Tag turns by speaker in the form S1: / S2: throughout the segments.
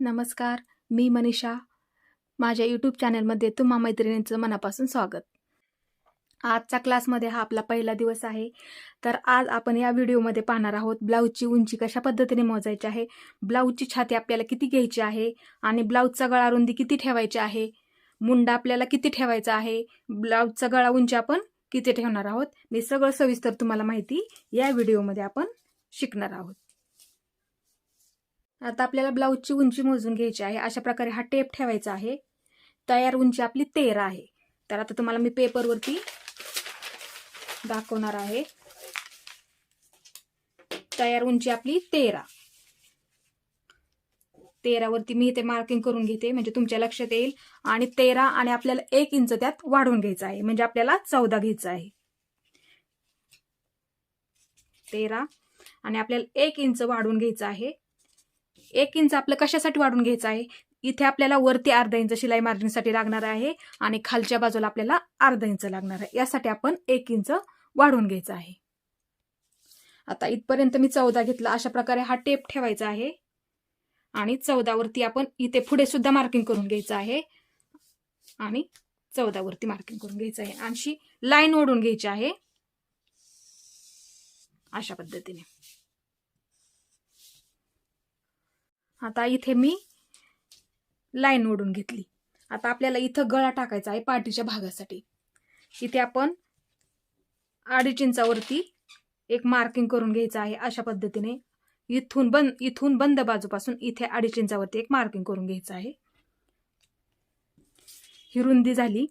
S1: नमस्कार मी मनीषा. माझ्या यूट्यूब चॅनलमध्ये तुम्हा मैत्रिणींचं मनापासून स्वागत. आजच्या क्लासमध्ये हा आपला पहिला दिवस आहे. तर आज आपण या व्हिडिओमध्ये पाहणार आहोत ब्लाऊजची उंची कशा पद्धतीने मोजायची आहे ब्लाऊजची छाती आपल्याला किती घ्यायची आहे आणि ब्लाऊजचा गळा रुंदी किती ठेवायची आहे मुंडा आपल्याला किती ठेवायचा आहे ब्लाऊजचा गळा उंची आपण किती ठेवणार आहोत मी सगळं सविस्तर तुम्हाला माहिती या व्हिडिओमध्ये आपण शिकणार आहोत. आता आपल्याला ब्लाऊजची उंची मोजून घ्यायची आहे. अशा प्रकारे हा टेप ठेवायचा आहे. तयार उंची आपली तेरा आहे. तर आता तुम्हाला मी पेपरवरती दाखवणार आहे. तयार उंची आपली तेरा. तेरावरती मी इथे मार्किंग करून घेते. म्हणजे तुमच्या लक्षात येईल. आणि तेरा आणि आपल्याला एक इंच त्यात वाढवून घ्यायचं आहे. म्हणजे आपल्याला चौदा घ्यायचं आहे. तेरा आणि आपल्याला एक इंच वाढवून घ्यायचं आहे. एक इंच आपलं कशासाठी वाढून घ्यायचं आहे? इथे आपल्याला वरती अर्धा इंच शिलाई मार्जिनसाठी लागणार आहे आणि खालच्या बाजूला आपल्याला अर्धा इंच लागणार आहे. यासाठी आपण एक इंच वाढवून घ्यायचं आहे. आता इथपर्यंत मी चौदा घेतला. अशा प्रकारे हा टेप ठेवायचा आहे. आणि चौदावरती आपण इथे पुढे सुद्धा मार्किंग करून घ्यायचं आहे. आणि चौदावरती मार्किंग करून घ्यायचं आहे. आणखी लाईन ओढून घ्यायची आहे. अशा पद्धतीने. आता इथे मी लाईन ओढून घेतली. आता आपल्याला इथं गळा टाकायचा आहे पाठीच्या भागासाठी. इथे आपण अडीच इंचावरती एक मार्किंग करून घ्यायचं आहे अशा पद्धतीने. इथून बंद इथून बंद बाजूपासून इथे अडीच इंचावरती एक मार्किंग करून घ्यायचं आहे. ही रुंदी झाली.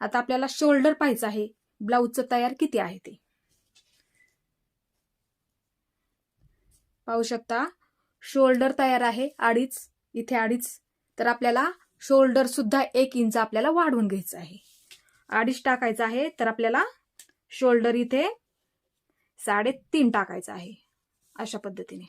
S1: आता आपल्याला शोल्डर पाहायचं आहे. ब्लाऊजचं तयार किती आहे ते? पाहू शकता? शोल्डर तयार आहे अडीच इथे अडीच. तर आपल्याला शोल्डर सुद्धा एक इंच आपल्याला वाढवून घ्यायचं आहे. अडीच टाकायचं आहे तर आपल्याला शोल्डर इथे साडेतीन टाकायचं आहे अशा पद्धतीने.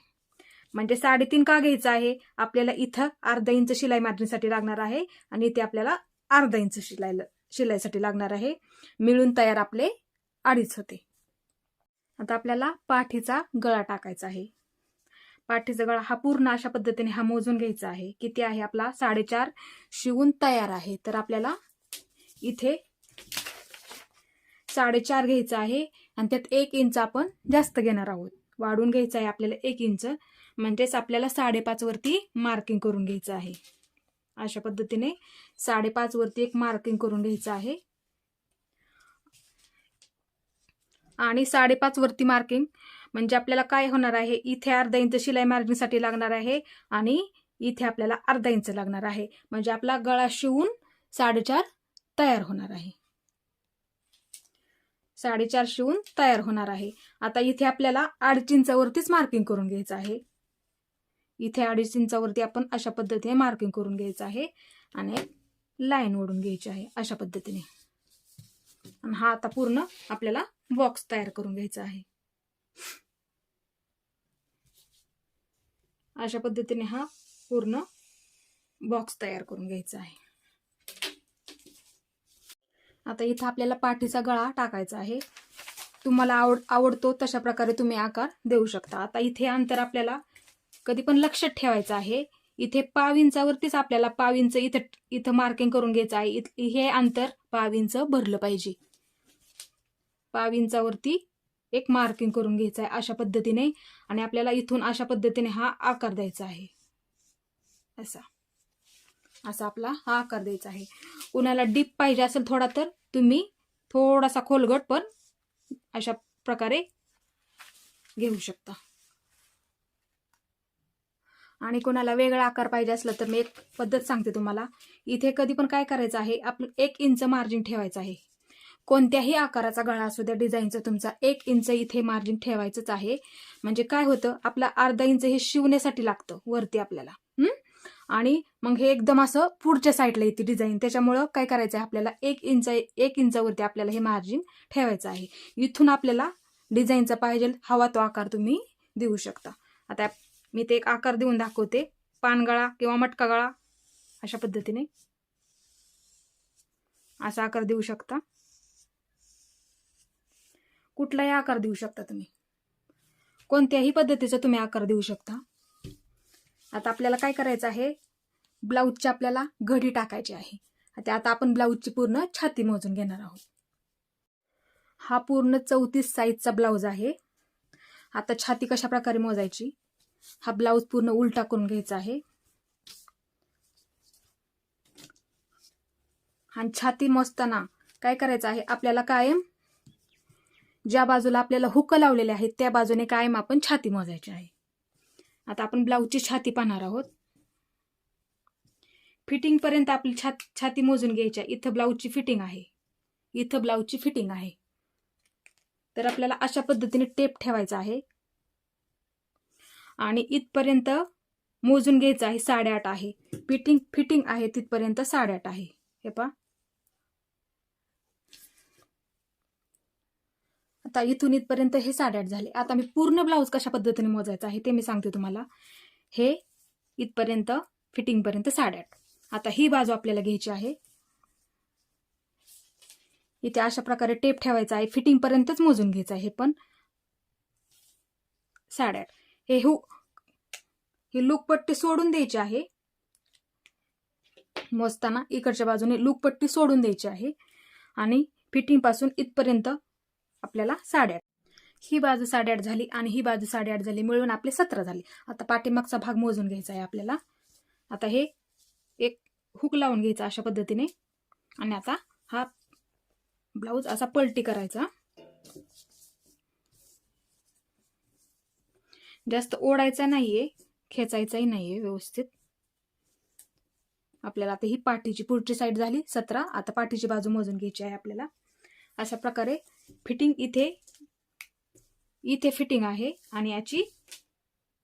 S1: म्हणजे साडेतीन का घ्यायचं आहे? आपल्याला इथं अर्धा इंच शिलाई मार्जिनसाठी लागणार आहे आणि इथे आपल्याला अर्धा इंच शिलाई शिलाईसाठी लागणार आहे. मिळून तयार आपले अडीच होते. आता आपल्याला पाठीचा गळा टाकायचा आहे. पाठीजवळ हा पूर्ण अशा पद्धतीने हा मोजून घ्यायचा आहे. किती आहे आपला? साडेचार शिवून तयार आहे. तर आपल्याला इथे साडेचार घ्यायचा आहे आणि त्यात एक इंच आपण जास्त घेणार आहोत. वाढून घ्यायचं आहे आपल्याला एक इंच. म्हणजेच आपल्याला साडेपाच वरती मार्किंग करून घ्यायचं आहे. अशा पद्धतीने साडेपाच वरती एक मार्किंग करून घ्यायचं आहे. आणि साडेपाच वरती मार्किंग म्हणजे आपल्याला काय होणार आहे? इथे अर्धा इंच शिलाई मार्जिनसाठी लागणार आहे आणि इथे आपल्याला अर्धा इंच लागणार आहे. म्हणजे आपला गळा शिवून साडेचार तयार होणार आहे. साडेचार शिवून तयार होणार आहे. आता इथे आपल्याला अडीच इंचावरतीच मार्किंग करून घ्यायचं आहे. इथे अडीच इंचावरती आपण अशा पद्धतीने मार्किंग करून घ्यायचं आहे आणि लाईन ओढून घ्यायची आहे अशा पद्धतीने. आणि हा आता पूर्ण आपल्याला बॉक्स तयार करून घ्यायचा आहे. अशा पद्धतीने हा पूर्ण बॉक्स तयार करून घ्यायचा आहे. आता इथं आपल्याला पाठीचा गळा टाकायचा आहे. तुम्हाला आवड आवडतो तशा प्रकारे तुम्ही आकार देऊ शकता. आता इथे अंतर आपल्याला कधी पण लक्षात ठेवायचं आहे. इथे पाव इंचावरतीच आपल्याला पाव इंच इथं इथं मार्किंग करून घ्यायचं आहे. हे अंतर पाव इंच भरलं पाहिजे. पाव इंचावरती एक मार्किंग करून घ्यायचं आहे अशा पद्धतीने आणि आपल्याला इथून अशा पद्धतीने हा आकार द्यायचा आहे. असा. असा आपला हा आकार द्यायचा आहे. कुणाला डीप पाहिजे असेल थोडा तर तुम्ही थोडासा खोलगट पण अशा प्रकारे घेऊ शकता. आणि कोणाला वेगळा आकार पाहिजे असला तर मी एक पद्धत सांगते तुम्हाला. इथे कधी पण काय करायचं आहे आपलं एक इंच मार्जिन ठेवायचं आहे. कोणत्याही आकाराचा गळा असू द्या डिझाईनचा तुमचा एक इंच इथे मार्जिन ठेवायचंच आहे. म्हणजे काय होतं आपला अर्धा इंच हे शिवण्यासाठी लागतं वरती आपल्याला. आणि मग हे एकदम असं पुढच्या साईडला येते डिझाईन त्याच्यामुळं काय करायचं आहे आपल्याला एक इंच एक इंचावरती आपल्याला हे मार्जिन ठेवायचं आहे. इथून आपल्याला डिझाईनचा पाहिजे हवा तो आकार तुम्ही देऊ शकता. आता मी ते एक आकार देऊन दाखवते. पानगळा किंवा मटका गळा अशा पद्धतीने. असा आकार देऊ शकता. कुठलाही आकार देऊ शकता तुम्ही. कोणत्याही पद्धतीचा तुम्ही आकार देऊ शकता. आता आपल्याला काय करायचं आहे? ब्लाऊजची आपल्याला घडी टाकायची आहे. आता आता आपण ब्लाऊजची पूर्ण छाती मोजून घेणार आहोत. हा पूर्ण चौतीस साईजचा ब्लाऊज आहे. आता छाती कशा प्रकारे मोजायची? हा ब्लाऊज पूर्ण उलटा करून घ्यायचा आहे. आणि छाती मोजताना काय करायचं आहे? आपल्याला कायम ज्या बाजूला आपल्याला हुक लावलेले आहेत त्या बाजूने कायम आपण छाती मोजायची आहे. आता आपण ब्लाऊजची छाती पाहणार आहोत. फिटिंगपर्यंत आपली छात छाती मोजून घ्यायची आहे. इथं ब्लाऊजची फिटिंग आहे. इथं ब्लाऊजची फिटिंग आहे. तर आपल्याला अशा पद्धतीने टेप ठेवायचा आहे. आणि इथपर्यंत मोजून घ्यायचं आहे साडेआठ आहे. फिटिंग फिटिंग आहे तिथपर्यंत साडेआठ आहे. हे पा आता इथून इथपर्यंत हे साडेआठ झाले. आता मी पूर्ण ब्लाऊज कशा पद्धतीने मोजायचं आहे ते मी सांगते तुम्हाला. हे इथपर्यंत फिटिंगपर्यंत साडेआठ आता ही बाजू आपल्याला घ्यायची आहे. इथे अशा प्रकारे टेप ठेवायचा आहे. फिटिंगपर्यंतच मोजून घ्यायचं आहे पण साडेआठ हे हो ही लूकपट्टी सोडून द्यायची आहे. मोजताना इकडच्या बाजूने लूकपट्टी सोडून द्यायची आहे. आणि फिटिंगपासून इथपर्यंत आपल्याला साडेआठ ही बाजू साडेआठ झाली आणि ही बाजू साडेआठ झाली मिळून आपले सतरा झाले. आता पाठीमागचा भाग मोजून घ्यायचा आहे आपल्याला. आता हे एक हुक लावून घ्यायचा अशा पद्धतीने. आणि आता हा ब्लाऊज असा पलटी करायचा. जास्त ओढायचा नाहीये खेचायचाही नाहीये व्यवस्थित. आपल्याला आता ही पाठीची पुढची साईड झाली सतरा. आता पाठीची बाजू मोजून घ्यायची आहे आपल्याला. अशा प्रकारे फिटिंग इथे इथे फिटिंग आहे आणि याची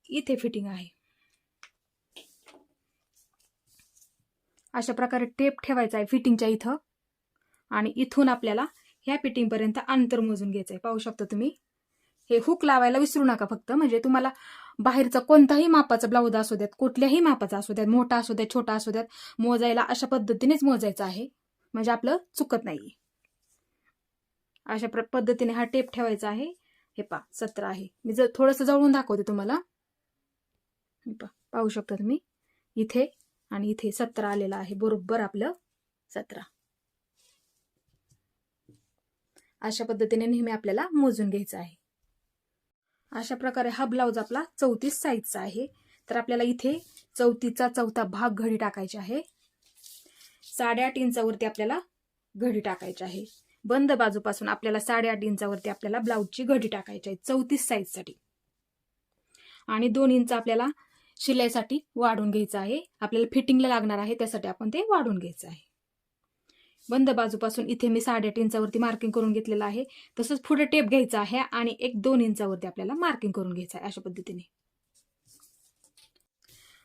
S1: इथे फिटिंग आहे. अशा प्रकारे टेप ठेवायचा आहे फिटिंगच्या इथं आणि इथून आपल्याला ह्या फिटिंगपर्यंत अंतर मोजून घ्यायचं आहे. पाहू शकता तुम्ही? हे हुक लावायला विसरू नका फक्त. म्हणजे तुम्हाला बाहेरचा कोणताही मापाचा ब्लाऊज असू द्यात कुठल्याही मापाचा असू द्यात मोठा असू द्यात छोटा असू द्यात मोजायला अशा पद्धतीनेच मोजायचं आहे. म्हणजे आपलं चुकत नाही अशा प्र पद्धतीने हा टेप ठेवायचा आहे. हे पा सतरा आहे. मी जर थोडंसं जवळून दाखवते तुम्हाला. हे पा पाहू शकता तुम्ही? इथे आणि इथे सतरा आलेलं आहे. बरोबर आपलं सतरा. अशा पद्धतीने नेहमी आपल्याला मोजून घ्यायचं आहे. अशा प्रकारे हा ब्लाऊज आपला चौतीस साईजचा आहे. तर आपल्याला इथे चौथीचा चौथा भाग घडी टाकायची आहे. साडेआठ इंचावरती आपल्याला घडी टाकायची आहे. बंद बाजूपासून आपल्याला साडेआठ इंचावरती आपल्याला ब्लाऊजची घडी टाकायची आहे चौतीस साईजसाठी आणि दोन इंच आपल्याला शिलाईसाठी वाढून घ्यायचं आहे. आपल्याला फिटिंगला लागणार आहे त्यासाठी आपण ते वाढून घ्यायचं आहे. बंद बाजूपासून इथे मी साडेआठ इंचावरती मार्किंग करून घेतलेलं आहे. तसंच पुढे टेप घ्यायचा आहे आणि एक दोन इंचावरती आपल्याला मार्किंग करून घ्यायचं आहे अशा पद्धतीने.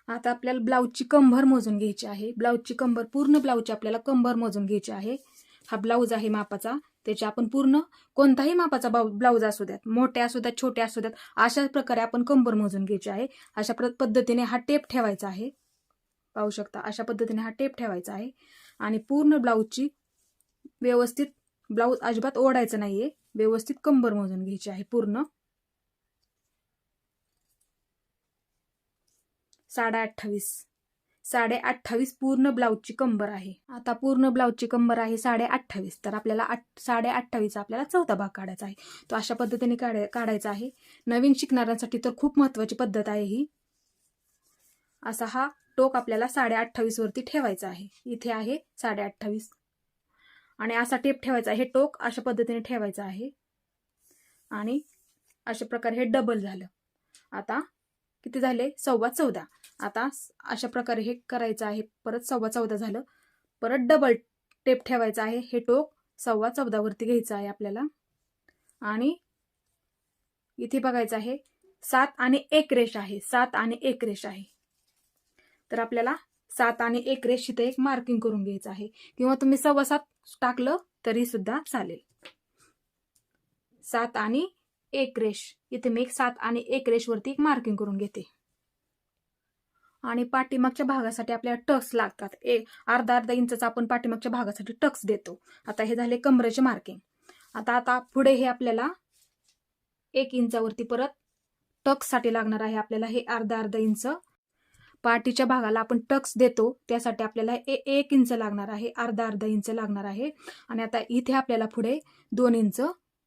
S1: आता आपल्याला ब्लाऊजची कंभर मोजून घ्यायची आहे. ब्लाऊजची कंबर पूर्ण ब्लाऊजची आपल्याला कंबर मोजून घ्यायची आहे. हा ब्लाऊज आहे मापाचा त्याचे आपण पूर्ण कोणताही मापाचा ब्लाऊज असू द्यात मोठे असू द्यात छोटे असू द्यात अशा प्रकारे आपण कंबर मोजून घ्यायची आहे. अशा पद्धतीने हा टेप ठेवायचा आहे. पाहू शकता अशा पद्धतीने हा टेप ठेवायचा आहे. आणि पूर्ण ब्लाऊजची व्यवस्थित ब्लाऊज अजिबात ओढायचं नाहीये व्यवस्थित कंबर मोजून घ्यायची आहे पूर्ण. साडे अठ्ठावीस. साडे अठ्ठावीस पूर्ण ब्लाऊजची कंबर आहे. आता पूर्ण ब्लाऊजची कंबर आहे साडे अठ्ठावीस तर आपल्याला आठ साडे अठ्ठावीस आपल्याला चौथा भाग काढायचा आहे. तो अशा पद्धतीने काढाय काढायचा आहे. नवीन शिकणाऱ्यांसाठी तर खूप महत्वाची पद्धत आहे ही. असा हा टोक आपल्याला साडे अठ्ठावीस वरती ठेवायचा आहे. इथे आहे साडे अठ्ठावीस आणि असा टेप ठेवायचा आहे हे टोक अशा पद्धतीने ठेवायचं आहे. आणि अशा प्रकारे हे डबल झालं. आता किती झाले? सव्वा चौदा. आता अशा प्रकारे हे करायचं आहे. परत सव्वा चौदा झालं. परत डबल टेप ठेवायचं आहे. हे टोक सव्वा चौदावरती घ्यायचं आहे आपल्याला. आणि इथे बघायचं आहे. सात आणि एक रेष आहे. सात आणि एक रेष आहे. तर आपल्याला सात आणि एक रेष इथे एक मार्किंग करून घ्यायचं आहे. किंवा तुम्ही सव्वा सात टाकलं तरी सुद्धा चालेल. सात आणि एक रेष. इथे मी एक सात आणि एक रेषवरती एक मार्किंग करून घेते. आणि पाठीमागच्या भागासाठी आपल्याला टक्स लागतात. एक अर्धा अर्धा इंचचा आपण पाठीमागच्या भागासाठी टक्स देतो. आता हे झाले कमरेचे मार्किंग आता आता पुढे हे आपल्याला एक इंचावरती परत टक्ससाठी लागणार आहे आपल्याला हे अर्धा अर्धा इंच. पाठीच्या भागाला आपण टक्स देतो. त्यासाठी आपल्याला ए एक इंच लागणार आहे. अर्धा अर्धा इंच लागणार आहे. आणि आता इथे आपल्याला पुढे दोन इंच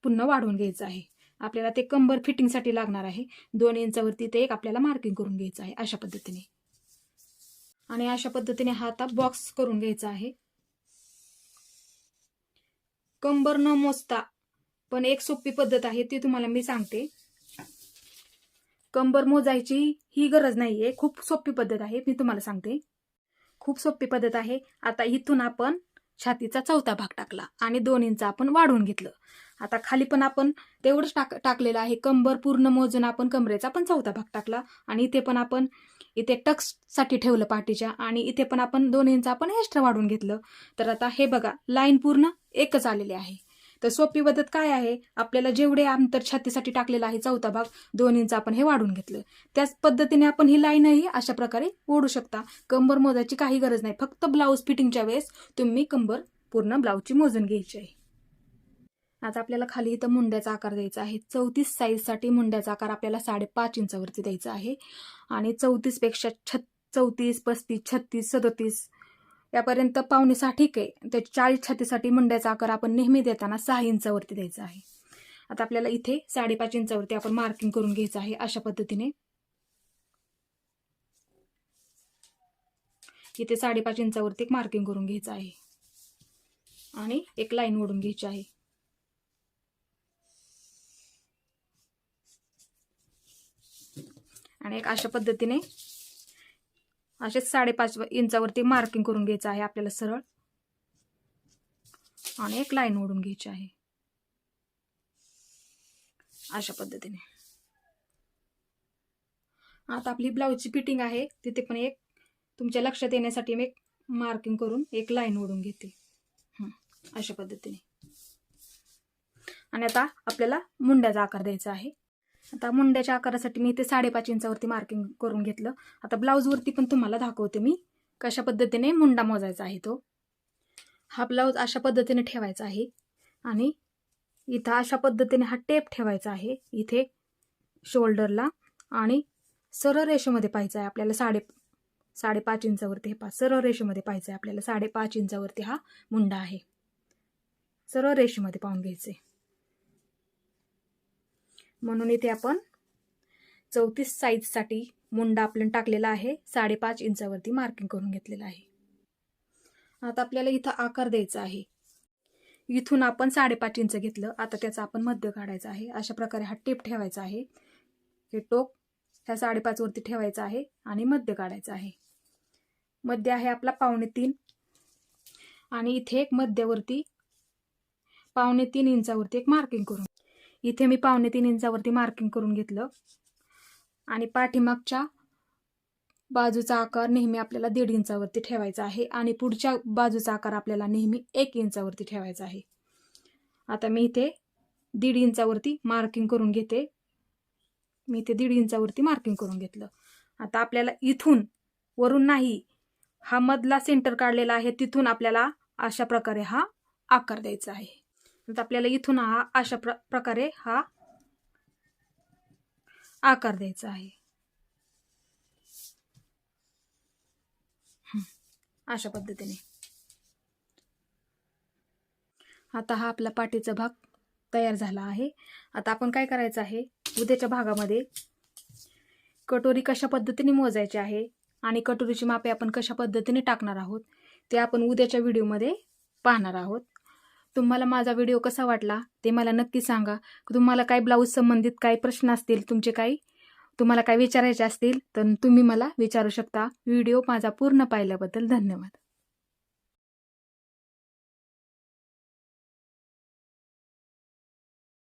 S1: पुन्हा वाढवून घ्यायचं आहे. आपल्याला ते कंबर फिटिंगसाठी लागणार आहे. दोन इंचावरती ते एक आपल्याला मार्किंग करून घ्यायचं आहे अशा पद्धतीने. आणि अशा पद्धतीने हा आता बॉक्स करून घ्यायचा आहे. कंबर न मोजता पण एक सोपी पद्धत आहे ती तुम्हाला मी सांगते. कंबर मोजायची ही गरज नाहीये खूप सोपी पद्धत आहे मी तुम्हाला सांगते. खूप सोपी पद्धत आहे. आता इथून आपण छातीचा चौथा भाग टाकला आणि दोन इंच आपण वाढवून घेतलं. आता खाली पण आपण तेवढंच टाक टाकलेलं आहे. कंबर पूर्ण मोजून आपण कमरेचा पण चौथा भाग टाकला. आणि इथे पण आपण इथे टक्ससाठी ठेवलं पाठीच्या. आणि इथे पण आपण दोन इंच आपण एक्स्ट्रा वाढवून घेतलं. तर आता हे बघा लाईन पूर्ण एकच आलेली आहे. तर सोपी पद्धत काय आहे? आपल्याला जेवढे अंतर छातीसाठी टाकलेलं आहे चौथा भाग दोन इंच आपण हे वाढून घेतलं. त्याच पद्धतीने आपण ही लाईनही अशा प्रकारे ओढू शकता. कंबर मोजायची काही गरज नाही. फक्त ब्लाऊज फिटिंगच्या वेळेस तुम्ही कंबर पूर्ण ब्लाऊजची मोजून घ्यायची आहे. आता आपल्याला खाली इथं मुंड्याचा आकार द्यायचा आहे. चौतीस साईजसाठी मुंड्याचा आकार आपल्याला साडेपाच इंचावरती द्यायचा आहे. आणि चौतीसपेक्षा छ चौतीस पस्तीस छत्तीस सदोतीस यापर्यंत पावणे ठीक आहे. त्याची चाळीस छत्तीससाठी मुंड्याचा आकार आपण नेहमी देताना सहा इंचावरती द्यायचा आहे. आता आपल्याला इथे साडेपाच इंचावरती आपण मार्किंग करून घ्यायचं आहे अशा पद्धतीने. इथे साडेपाच इंचावरती एक मार्किंग करून घ्यायचं आहे. आणि एक लाईन ओढून घ्यायची आहे. आणि एक अशा पद्धतीने असेच साडेपाच इंचावरती मार्किंग करून घ्यायचं आहे आपल्याला सरळ. आणि एक लाईन ओढून घ्यायची आहे. अशा पद्धतीने. आता आपली ब्लाऊजची फिटिंग आहे. तिथे पण एक तुमच्या लक्षात येण्यासाठी मी एक मार्किंग करून एक लाईन ओढून घेते. अशा पद्धतीने. आणि आता आपल्याला मुंड्याचा आकार द्यायचा आहे. आता मुंड्याच्या आकारासाठी मी इथे साडेपाच इंचावरती मार्किंग करून घेतलं. आता ब्लाऊजवरती पण तुम्हाला दाखवते मी कशा पद्धतीने मुंडा मोजायचा आहे तो. हा ब्लाऊज अशा पद्धतीने ठेवायचा आहे आणि इथं अशा पद्धतीने हा टेप ठेवायचा आहे इथे शोल्डरला आणि सरळ रेषेमध्ये पाहायचा आहे आपल्याला साडे साडेपाच इंचावरती हे पा सरळ रेषेमध्ये पाहायचं आहे आपल्याला साडेपाच इंचावरती हा मुंडा आहे. सरळ रेषेमध्ये पाहून घ्यायचे. म्हणून इथे आपण चौतीस साईजसाठी मुंडा आपल्याला टाकलेला आहे. साडेपाच इंचावरती मार्किंग करून घेतलेलं आहे. आता आपल्याला इथं आकार द्यायचा आहे. इथून आपण साडेपाच इंच घेतलं. आता त्याचा आपण मध्य काढायचा आहे. अशा प्रकारे हा टेप ठेवायचा आहे. हे टोक ह्या साडेपाचवरती ठेवायचं आहे आणि मध्य काढायचं आहे. मध्य आहे आपला पावणे तीन. आणि इथे एक मध्यावरती पावणे तीन इंचावरती एक मार्किंग करून इथे मी पावणे तीन इंचावरती मार्किंग करून घेतलं. आणि पाठीमागच्या बाजूचा आकार नेहमी आपल्याला दीड इंचावरती ठेवायचा आहे आणि पुढच्या बाजूचा आकार आपल्याला नेहमी एक इंचावरती ठेवायचा आहे. आता मी इथे दीड इंचावरती मार्किंग करून घेते. मी इथे दीड इंचावरती मार्किंग करून घेतलं. आता आपल्याला इथून वरून नाही हा मधला सेंटर काढलेला आहे तिथून आपल्याला अशा प्रकारे हा आकार द्यायचा आहे. तर आपल्याला इथून हा अशा प्र प्रकारे हा आकार द्यायचा आहे. अशा पद्धतीने. आता हा आपला पाठीचा भाग तयार झाला आहे. आता आपण काय करायचं आहे? उद्याच्या भागामध्ये कटोरी कशा पद्धतीने मोजायची आहे आणि कटोरीची मापे आपण कशा पद्धतीने टाकणार आहोत ते आपण उद्याच्या व्हिडिओमध्ये पाहणार आहोत. तुम्हाला माझा व्हिडिओ कसा वाटला ते मला नक्की सांगा. तुम्हाला काय ब्लाऊज संबंधित काय प्रश्न असतील तुमचे काही? तुम्हाला काय विचारायचे असतील तर तुम्ही मला विचारू शकता. व्हिडिओ माझा पूर्ण पाहिल्याबद्दल धन्यवाद.